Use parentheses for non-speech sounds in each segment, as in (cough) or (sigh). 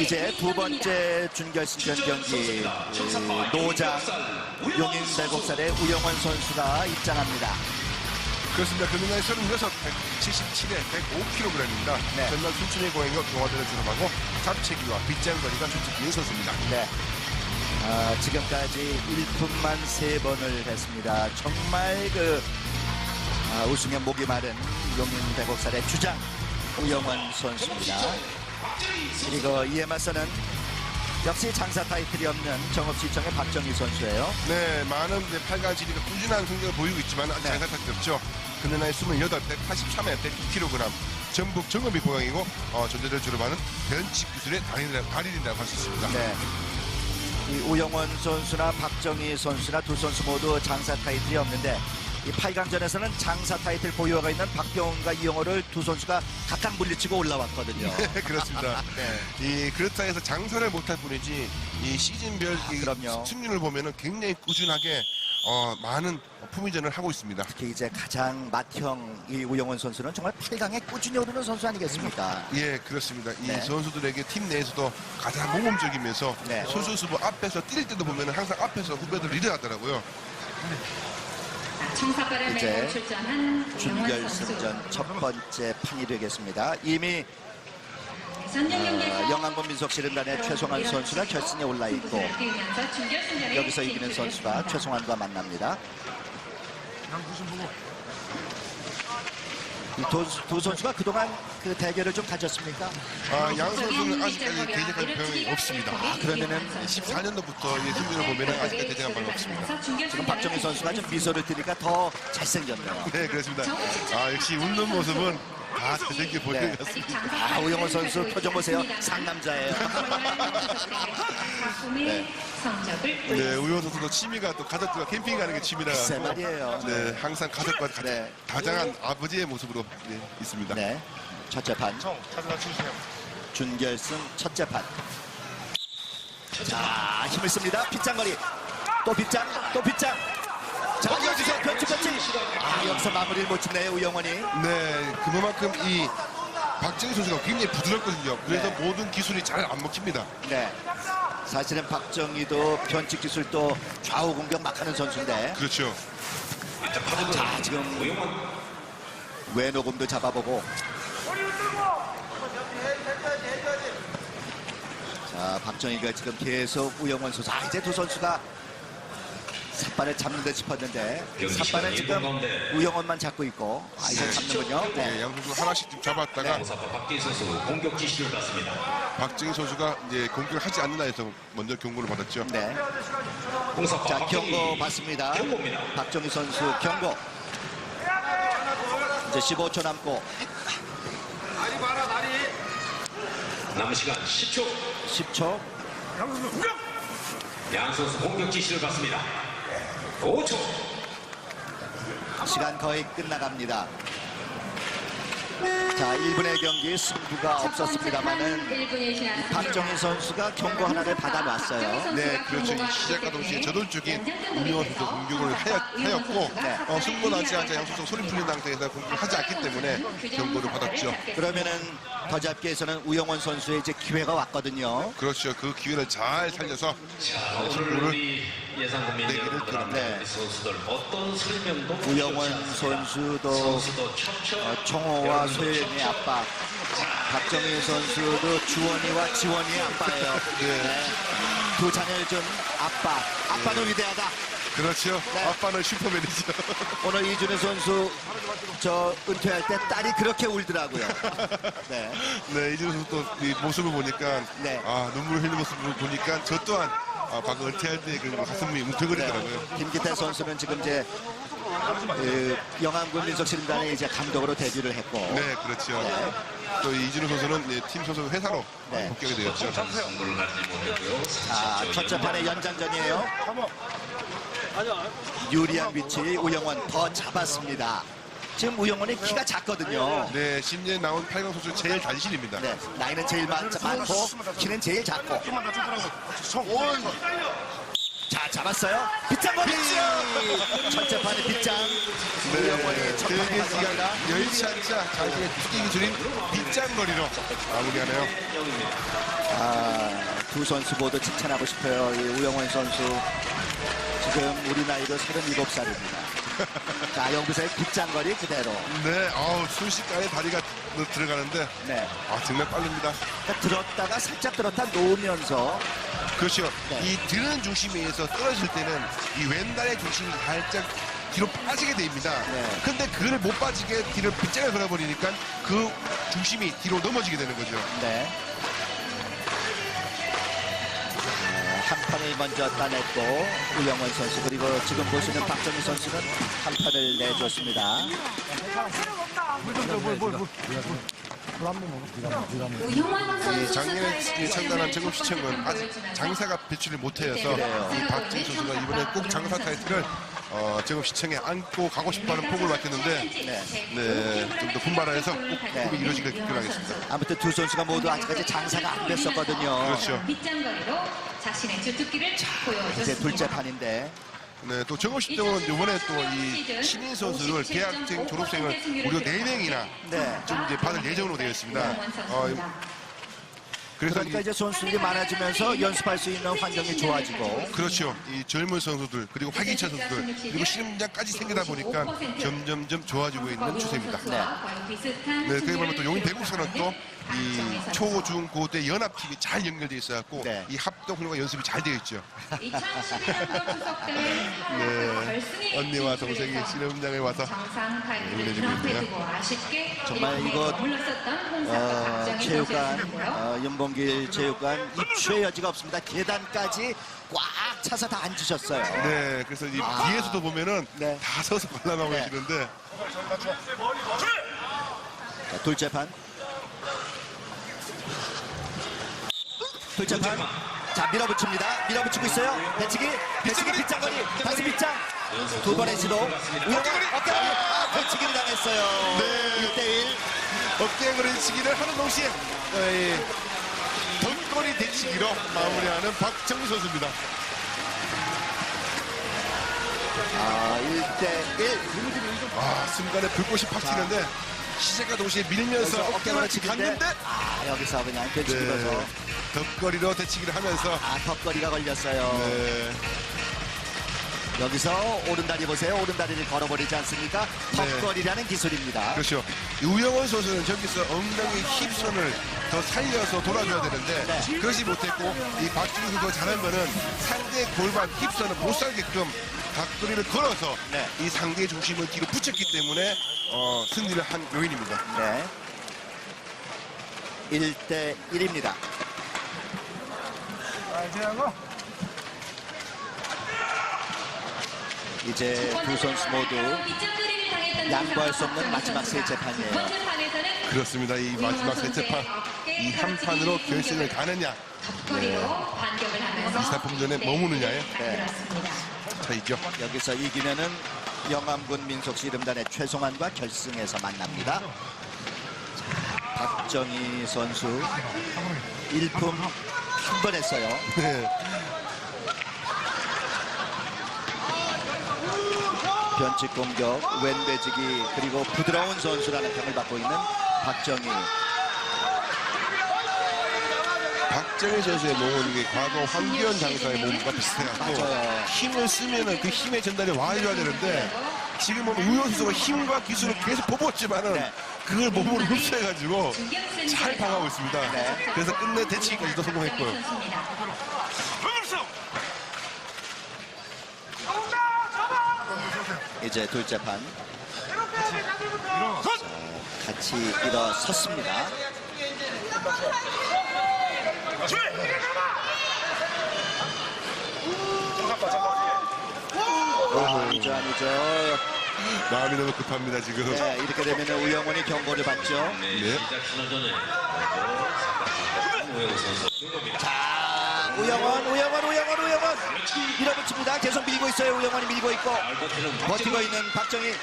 이제 두 번째 준결승전 경기 그 노장 용인 대곡살의 우영원 선수가 입장합니다. 그렇습니다. 금융나이 36, 177에 105kg입니다. 네. 전남 순천의 고향과 경화대를 졸업하고 잡채기와 빗장거리가 주특기 인 선수입니다. 네. 아, 지금까지 1분만 세번을 했습니다. 정말 그 아, 우승에 목이 마른 용인 대곡살의 주장 우영원 선수입니다. 그리고 이에 맞서는 역시 장사 타이틀이 없는 정읍시청의 박정희 선수예요. 네, 많은 이제 8강 지리가 꾸준한 성적을 보이고 있지만 아직 네. 장사 탓이 없죠. 그는 나이 28, 183에 102kg. 전북 정읍이 고향이고 어, 전자를 졸업하는 변칙 기술의 달인이라, 달인이라고 할 수 있습니다. 네. 이 우영원 선수나 박정희 선수나 두 선수 모두 장사 타이틀이 없는데 이 8강전에서는 장사 타이틀 보유가 있는 박병훈과 이영호를 두 선수가 각각 물리치고 올라왔거든요. (laughs) 네, 그렇습니다. (laughs) 네. 이 그렇다 해서 장사를 못할 뿐이지 이 시즌별 이 아, 그럼요. 승률을 보면은 굉장히 꾸준하게 어, 많은 품위전을 하고 있습니다. 특히 이제 가장 맏형 이 우영원 선수는 정말 8강에 꾸준히 오르는 선수 아니겠습니까? 예, 그렇습니다. 이 네. 선수들에게 팀 내에서도 가장 모범적이면서 네. 소수수부 앞에서 뛸 때도 보면 항상 앞에서 후배들 리드하더라고요. 이제. 준결승전 첫 번째 판이 되겠습니다. 이미 어, 영암군 민속시름단의 최송환 선수가 결승에 올라 있고 여기서 이기는 선수가 최송환과 만납니다. 이 두, 두 선수가 그동안 그 대결을 좀 가졌습니까? 아, 양 선수는 아직까지 대적한 병이 없습니다. 그러면은 14년도부터 이 승률을 보면 아직까지 대적한 병이 없습니다. 지금 박정희 선수가 좀 미소를 띠니까 더 잘생겼네요. 네, 그렇습니다. 아, 역시 웃는 모습은 다 잘생겨 보이는 것 같습니다. 아, 우영원 선수 표정 보세요. 상남자예요. 네. (laughs) 성적을 네, 우영 선수도 취미가 또 가족들과 캠핑 가는 게 취미라 글쎄 말이에요. 네, 항상 가족과 가, 네. 다장한 아버지의 모습으로 네, 있습니다. 네. 첫째 판. 준결승 첫째 판. 자, 힘을 씁니다. 빗장거리. 또 빗장, 또 빗장. 자, 여기서 변치, 변치. 아, 여기서 마무리를 못 짓네요, 우영원이. 네, 그만큼 이 박정희 선수가 굉장히 부드럽거든요. 그래서 네. 모든 기술이 잘 안 먹힙니다. 네. 사실은 박정희도 변칙 기술 또 좌우 공격 막 하는 선수인데. 그렇죠. 자, 지금 외노금도 잡아보고. 자, 박정희가 지금 계속 우영원 선수. 아, 이제 두 선수가 삿발을 잡는 듯 싶었는데 삿발은 지금 우영원만 잡고 있고 아 이제 잡는군요. 네, 네. 양 선수 하나씩 좀 잡았다가 공사파 박진 선수 공격 지시를 받습니다. 박정희 선수가 이제 공격을 하지 않는다 해서 먼저 경고를 받았죠. 네. 공사파 자, 경고 받습니다. 경고입니다. 박정희 선수 경고. 이제 15초 남고 남은 시간 10초. 10초. 양 선수 공격 지시를 받습니다. 5초. 시간 거의 끝나갑니다. 자, 1분의 경기 승부가 없었습니다만은 박정희 선수가 경고 하나를 받아놨어요. 네, 그렇죠. 이 시작과 동시에 저돌적인 선수 공격을 하였, 하였 고 네. 어, 승부 나지 않자 양 선수 소리 풀린 상태에서 공격을 하지 않기 때문에 경고를 받았죠. 그러면은 더 잡기 위해서는 우영원 선수의 이제 기회가 왔거든요. 그렇죠. 그 기회를 잘 살려서 우리 예상 국민 내기를 여러분들한테 네. 선수들 어떤 설명도 않습니다. 선수도 어, 청호와 척척 아빠, 박정희 선수도 주원이와 지원이의 아빠예요. 네. 두 자녀를 준 아빠. 아빠는 위대하다. 그렇죠. 네. 아빠는 슈퍼맨이죠. 오늘 이준혜 선수 저 은퇴할 때 딸이 그렇게 울더라고요. 네. (laughs) 네, 이준호 선수 또이 모습을 보니까 네. 아 눈물 흘리는 모습을 보니까 저 또한 아, 방금 은퇴할 때 그 가슴이 뭉클거리더라고요. 네. 김기태 선수는 지금 이제 그 영암군 민속시름단에 이제 감독으로 데뷔를 했고 네, 그렇죠. 또 이준호 선수는 예, 팀 소속 회사로 네. 복귀하게 되었죠. 자, 첫째 판의 연장전이에요. 유리한 위치 우영원 더 잡았습니다. 지금 우영원이 키가 작거든요. 네, 10년 나온 8강 선수 제일 단신입니다. 네, 나이는 제일 많, 많고 키는 제일 작고. 자, 잡았어요. 빗장 거리! 첫째 판의 빗장. 우영원이 첫 판에 되게 가져갑니다. 시간 여의치 않자 자기의 투기 기술인 빗장 거리로 마무리하네요. 아, 두 선수 모두 칭찬하고 싶어요. 이 우영원 선수 지금 우리 나이로 37살입니다. 자 여기서의 빗장거리 그대로. 네, 아우 순식간에 다리가 들어가는데 네. 아 정말 빠릅니다. 그러니까 들었다가 살짝 들었다 놓으면서 그렇죠. 네. 이 드는 중심에 의해서 떨어질 때는 이 왼다리의 중심이 살짝 뒤로 빠지게 됩니다. 네. 근데 그걸 못 빠지게 뒤를 빗장을 걸어버리니까 그 중심이 뒤로 넘어지게 되는 거죠. 네. 어, 한 판을 먼저 따냈고 우영원 선수 그리고 지금 보시는 박정희 선수는 한 판을 내줬습니다. 이 선수 작년에 스타일의 창단한 번째 아직 장사가 배출을 못해서. 이 박진 선수가 이번에 꼭 장사 타이틀을 어, 정읍시청에 안고 가고 싶어하는 폭을 맡겼는데 네, 좀더 분발해서 꼭 꿈이 이루어지길 기원하겠습니다. 아무튼 두 선수가 모두 아직까지 장사가 안 됐었거든요. 그렇죠. 자신의 주특기를 이제 보여줬습니다. 둘째 판인데 네, 또 정읍시청은 이번에 또 이 신인 선수를 대학생 졸업생을 무려 4명이나 네. 좀 이제 받을 예정으로 되어 있습니다. 어, 그래서 그러니까 이- 이제 선수들이 많아지면서 연습할 수 있는 환경이 좋아지고 그렇죠. 이 젊은 선수들 그리고 활기찬 선수들 그리고 신임장까지 생기다 보니까 점점점 좋아지고 있는 추세입니다. 네. 네, 그에 보면 또 용인 대국선은 또이 초, 중, 고 때 연합팀이 잘 연결돼 있어갖고 네. 이 합동 훈련과 연습이 잘 되어 있죠. 2011년도 추석 때 네, 언니와 동생이 신임장에 와서 응원해주고 아쉽게 정말 1분에 이거, 어, 체육관. 어, 연봉 길 체육관 입추의 여지가 없습니다. 계단까지 꽉 차서 다 앉으셨어요. 네, 그래서 이 뒤에서도 보면은 네. 다 서서 관람하고 네. 계시는데 자, 둘째 판. 둘째 판. 자, 밀어붙입니다. 밀어붙이고 있어요. 배치기, 배치기 빗장거리. 다시 빗장. 두 번의 시도. 우영원 어깨 아, 배치기를 당했어요. 네. 1대1. 어깨 그리치기를 하는 동시에 어, 이 덩거리 대치기로 마무리하는 박정희 선수입니다. 아, 1대1. 아, 순간에 불꽃이 팍 튀는데 시작과 동시에 밀면서 어깨 어깨를 걸치기인데. 갔는데 아, 여기서 그냥 배치기로서. 네, 덩거리로 대치기를 하면서 아, 턱걸이가 걸렸어요. 네, 여기서 오른다리 보세요. 오른다리를 걸어버리지 않습니까? 네. 턱걸이라는 기술입니다. 그렇죠. 우영원 선수는 저기서 엉덩이 힙선을 더 살려서 돌아줘야 되는데 네. 그러지 못했고 이 박준희 선수가 잘한 거는 상대 골반 힙선을 못 살게끔 닭도리를 걸어서 네. 이 상대의 중심을 뒤로 붙였기 때문에 어, 승리를 한 요인입니다. 네. 1대 1입니다. 이제 두 선수 모두 양보할 수 없는 마지막 세 재판이에요. 그렇습니다. 이 마지막 세트판 이 한 판으로 결승을 가느냐 이사품전에 머무느냐의 네. 그렇습니다. 차이죠. 여기서 이기면은 영암군 민속시 이름단의 최송환과 결승에서 만납니다. 자, 박정희 선수 일품 한 번 했어요. 네. 변칙 공격, 왼배지기 그리고 부드러운 선수라는 평을 받고 있는 박정희. 박정희 선수의 몸은 이게 과거 황기현 장사의 몸과 비슷해갖고 (laughs) 맞아요. 힘을 쓰면은 그 힘의 전달이 와줘야 되는데 지금 보면 우영 선수가 힘과 기술을 계속 뽑았지만은 네. 그걸 몸으로 흡수해가지고 잘 방하고 있습니다. 네. 그래서 끝내 대치기까지도 성공했고요. 이제 둘째 판. 자, 같이 일어섰습니다. 아니죠, 아니죠. 마음이 너무 급합니다 지금. 네, 이렇게 되면 우영원이 경고를 받죠. 네. 자, 우영원, 우영원, 우영원, 우영원. 밀어붙입니다. 계속 밀고 있어요. 우영원이 밀고 있고. 버티고 있는 박정희.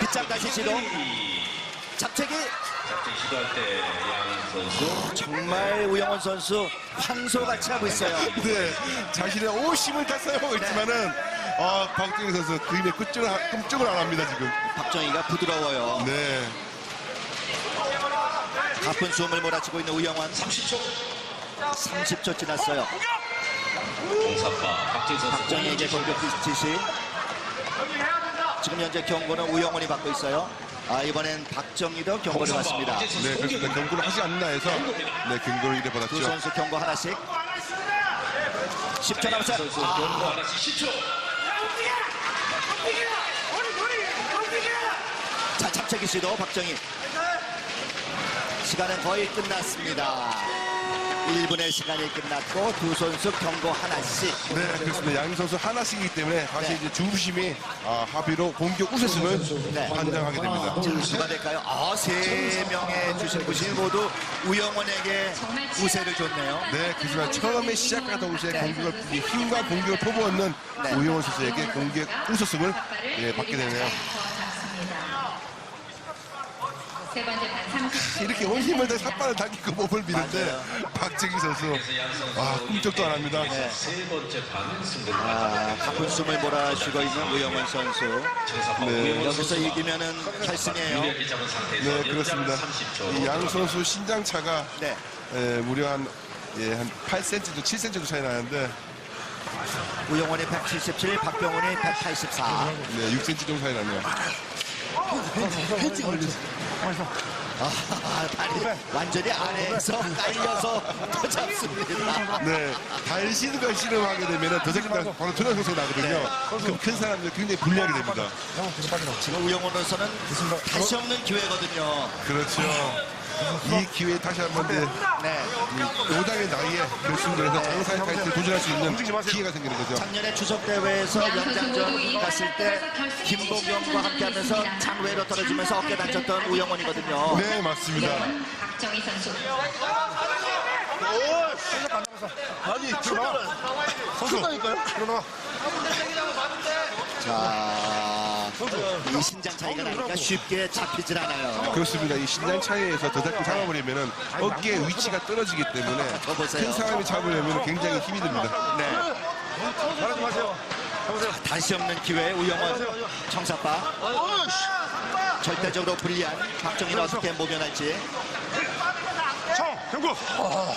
빗장 다시 시도. 잡채기. 정말 우영원 선수 황소같이 하고 있어요. (laughs) 네. 자신의 다 사용하고 있지만은 아, 박정희 선수 그 힘에 끝쪽을, 끔찍을 안 합니다 지금. 박정희가 부드러워요. 네. 가쁜 숨을 몰아치고 있는 우영원 30초 30초 지났어요. 공사파 박진 선수 박정희에게 공격 지시. 지금 현재 경고는 우영원이 받고 있어요. 아 이번엔 박정희도 경고를 받습니다. 네, 그렇습니다. 경고를 하지 않나 해서 네, 경고를 이래 두 받았죠. 선수 경고 하나씩. 10초 남았어요. 아, 경고 하나씩 10초 자 잡채기 시도 박정희. 시간은 거의 끝났습니다. 1분의 시간이 끝났고 두 선수 경고 하나씩. 네, 그렇습니다. 양 선수 하나씩이기 때문에 다시 네. 이제 중심이 아, 합의로 공격 우세승을 네. 판정하게 됩니다. 누가 될까요? 아, 세 명의 주신 분이 모두 우영원에게 우세를 줬네요. 네, 그렇지만 처음에 시작과 동시에 네. 공격을 이 힘과 공격을 퍼부었는 네. 우영원 선수에게 공격 우세승을 예, 받게 되네요. 세 번째 판 30초. 이렇게 온 힘을 다 삿발을 당기고 몸을 미는데 박정희 선수 아, 꿈쩍도 안 합니다. 네. 세 번째 판 승부를 아, 가쁜 숨을 몰아쉬고 있는 우영원 선수. 네. 여기서 이기면은 결승이에요. 상태에서 네, 그렇습니다. 30초 이양 선수 신장 차가 네. 예, 무려 한, 예, 한 8cm도 7cm도 차이 나는데 우영원이 177, 박병훈이 184. 네, 6cm 정도 차이 나네요. 아, 다리 완전히 아래에서 깔려서 더 잡습니다. 네, 달신과 씨름하게 되면 더 새끼들 바로 투명 선수가 나거든요. 그럼 큰 사람들 굉장히 불리하게 됩니다. 지금 우영원으로서는 다시 없는 기회거든요. 그렇죠. 이 기회에 다시 한번 네. 오당의 나이에 결승전에서 장사의 타이틀 도전할 수 있는 기회가 생기는 거죠. 작년에 추석 대회에서 연장전 갔을 때 김보경과 함께하면서 장외로 떨어지면서 어깨 다쳤던 우영원이거든요. 네, 맞습니다. 박정희 선수. 아니, 들어와. 선수. 들어와. 자, 이 신장 차이가 나니까 쉽게 잡히질 않아요. 그렇습니다. 이 신장 차이에서 더 잡고 잡아버리면은 어깨 위치가 떨어지기 때문에 더 보세요. 큰 사람이 잡으려면 굉장히 힘이 듭니다. 네. 다시 없는 기회 우영원 청사파 절대적으로 불리한 박정희는 어떻게 모면할지 어,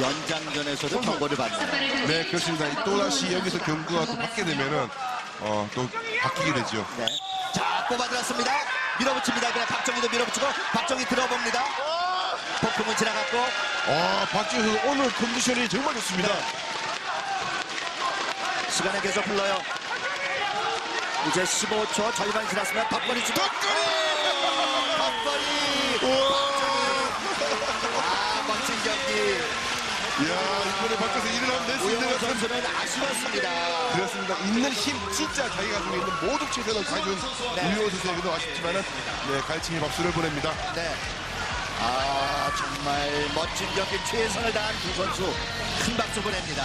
연장전에서도 경고를 받네요. 네, 그렇습니다. 이 또다시 여기서 경고가 또 받게 되면은 어, 또 바뀌게 되죠. 네. 자 뽑아들었습니다. 밀어붙입니다. 그냥 박정희도 밀어붙이고 박정희 들어봅니다. 폭풍은 지나갔고 아, 박지우 선수 오늘 컨디션이 정말 좋습니다. 시간은 계속 흘러요. 이제 15초 절반 지났으면 덕거리 주고 덕거리 아 멋진 경기 이야, 이번에 밖에서 일어나면 낼수 있는 우영호 것은 선수는 아쉬웠습니다. 그렇습니다. 있는 힘, 진짜 자기가 가지고 있는 모든 최선을 다해준 네. 우영호 선수에게도 아쉽지만 은 네, 갈증의 박수를 보냅니다. 네. 아 정말 멋진 경기 최선을 다한 두 선수 큰 박수 보냅니다.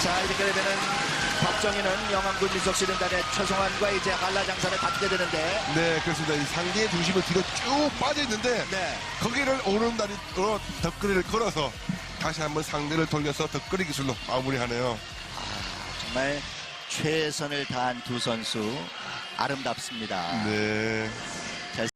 자 이렇게 되면은 박정희는 영암군 민속시름단의 최성환과 이제 한라장사를 갖게 되는데 네, 그렇습니다. 이 상대의 중심을 뒤로 쭉 빠져 있는데 네. 거기를 오른다리로 덧거리를 걸어서 다시 한번 상대를 돌려서 덧거리 기술로 마무리하네요. 정말 최선을 다한 두 선수 아름답습니다. 네.